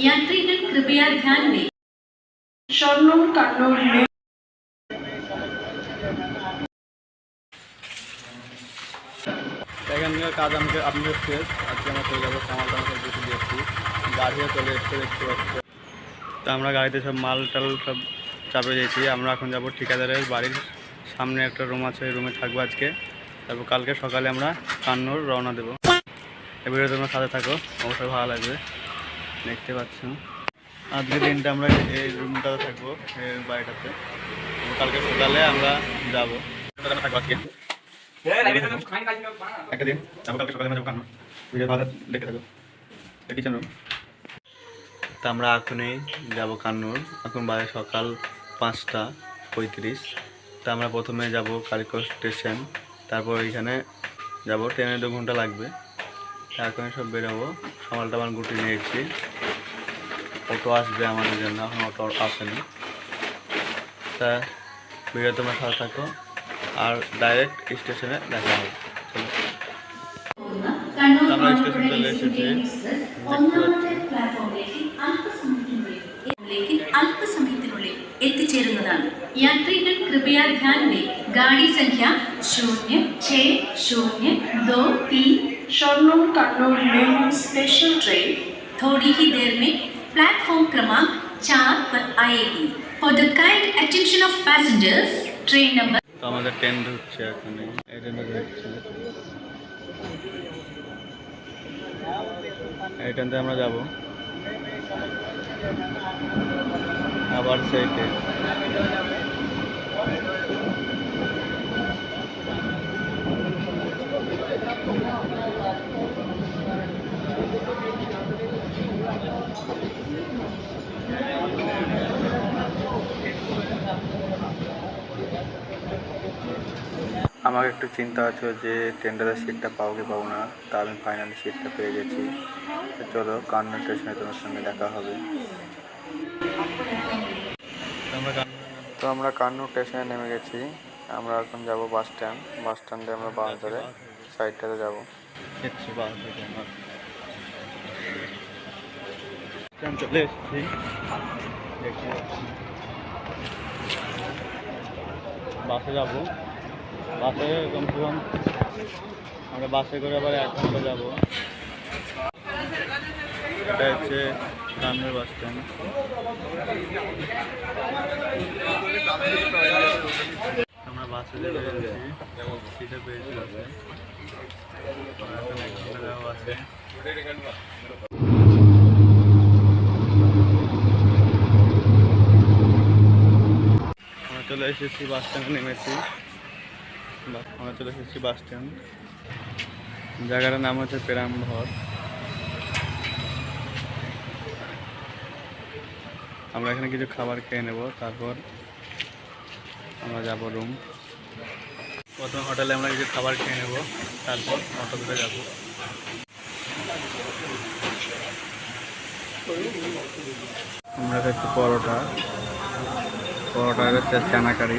യാത്രികൻ കൃപയാ ധ്യാൻ ദേ ഷൊർണൂർ കണ്ണൂരിലെ এখানকার কাজ আমাকে আপনিও শেষ। আজকে আমরা চলে যাব সামাল টামাল কিছু দেখছি গাড়িও চলে এসছে দেখতে পাচ্ছি। তো আমরা গাড়িতে সব মাল টাল সব চাপে যেয়েছি আমরা এখন যাব ঠিকাদারের বাড়ির সামনে একটা রুম আছে রুমে থাকব আজকে। তারপর কালকে সকালে আমরা কান্নুর রওনা দেবো। এবারে তোমরা সাথে থাকো। অবশ্যই ভালো লাগবে। দেখতে পাচ্ছ আজকে দিনটা আমরা এই রুমটাতে থাকব বাড়িটাতে। কালকে সকালে আমরা যাব। একটা দিন দেখে তা আমরা এখনই যাব কান্নুর। এখন বাজে সকাল পাঁচটা পঁয়ত্রিশ। তা আমরা প্রথমে যাব কালিকট স্টেশন। তারপর এখানে যাব। ট্রেনে দু ঘণ্টা লাগবে। এখন সব বেরোবো। সামাল টামাল গুটি নিয়েছি। অটো আসবে আমাদের জন্য, এখন অটো আসেনি। তা ভিডিও তোমরা সাথে থাকো। আর ডাইরেক্ট স্টেশনে দেখা হবে। আমরা স্টেশন চলে এসেছি। അല്പസമയത്തിനുള്ളിൽ എത്തിച്ചേരുന്നതാണ് യാത്രികർ കൃപയാ ഗാഡി സംഖ്യ ദോ तीन Swarnam Kannad MEMU special train थोड़ी ही देर में प्लेटफॉर्म क्रमांक चार पर आएगी for the kind attention of passengers train number তো আমাদের ট্রেন ঢুকছে এখন এই ট্রেনটা ঢুকছে এই ট্রেনতে আমরা যাব আবার সেই ট্রেন আমাকে একটু চিন্তা হচ্ছে যে ট্রেনটাতে সিটটা পাবো কি পাবো না, তা আমি ফাইনালি সিটটা পেয়ে গেছি। চলো কান্না স্টেশনে তোমার সঙ্গে দেখা হবে। তো আমরা কান্নুর স্টেশনে নেমে গেছি। আমরা এখন যাব বাস স্ট্যান্ড বাস স্ট্যান্ডে আমরা বাস ধরে সাইডটাতে যাব। চলে এসেছি বাসে যাব বাসে কমসে কম আমরা বাসে করে আবার এক ঘণ্টা যাব। এটা হচ্ছে কান্নুর বাস স্ট্যান্ড। আমরা বাসে সিটে পেয়েছি চলে এসেছি, বাস স্ট্যান্ডে নেমেছি। আমরা চলে এসেছি বাস স্ট্যান্ড। জায়গাটার নাম হচ্ছে পেরামভর আমরা এখানে কিছু খাবার খেয়ে নেব, তারপর আমরা যাব রুম প্রথমে হোটেলে আমরা কিছু খাবার খেয়ে নেব, তারপর অটো করে যাব। আমরা খাচ্ছি পরোটা। পরোটা হচ্ছে চানা কারি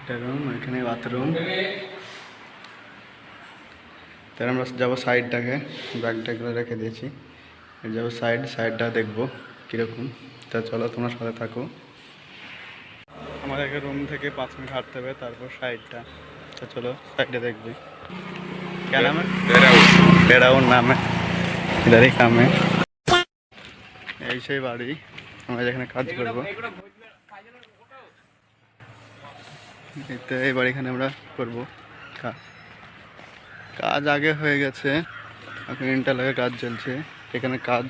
এটা রুম এখানে বাথরুম তাহলে আমরা যাবো সাইডটাকে ব্যাগটা করে রেখে দিয়েছি যাবো সাইড সাইডটা দেখবো কীরকম তা চলো তোমার সাথে থাকো আমাদেরকে রুম থেকে পাঁচ মিনিট হাঁটতে হবে তারপর সাইডটা তা চলো সাইডে দেখবে क्या नाम है বেড়াউন নামে ইধারই কামে এই সেই বাড়ি আমরা যেখানে কাজ করবো তো এই বাড়িখানে আমরা করব কাজ কাজ আগে হয়ে গেছে। এখন ইন্টারলকে কাজ চলছে। এখানে কাজ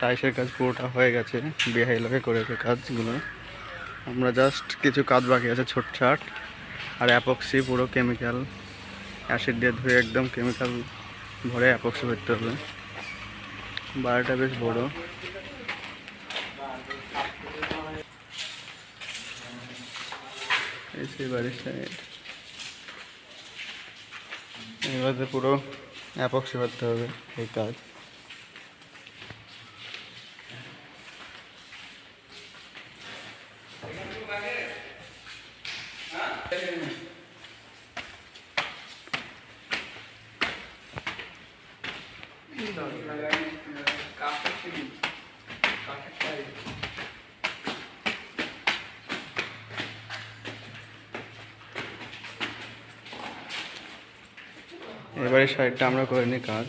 টাইসের কাজ পুরোটা হয়ে গেছে। বিহাই লোকে করেছে কাজগুলো। আমরা জাস্ট কিছু কাজ বাকি আছে ছোটছাট আর অ্যাপক্সি পুরো কেমিক্যাল অ্যাসিড দিয়ে ধুয়ে একদম কেমিক্যাল ভরে অ্যাপক্সি ভরতে হবে। বাড়িটা বেশ বড়। সেই বাড়ির সাইড। এবারে পুরো অ্যাপক্সি ভরতে হবে এই কাজ। এবারে সাইডটা আমরা করে নিই কাজ।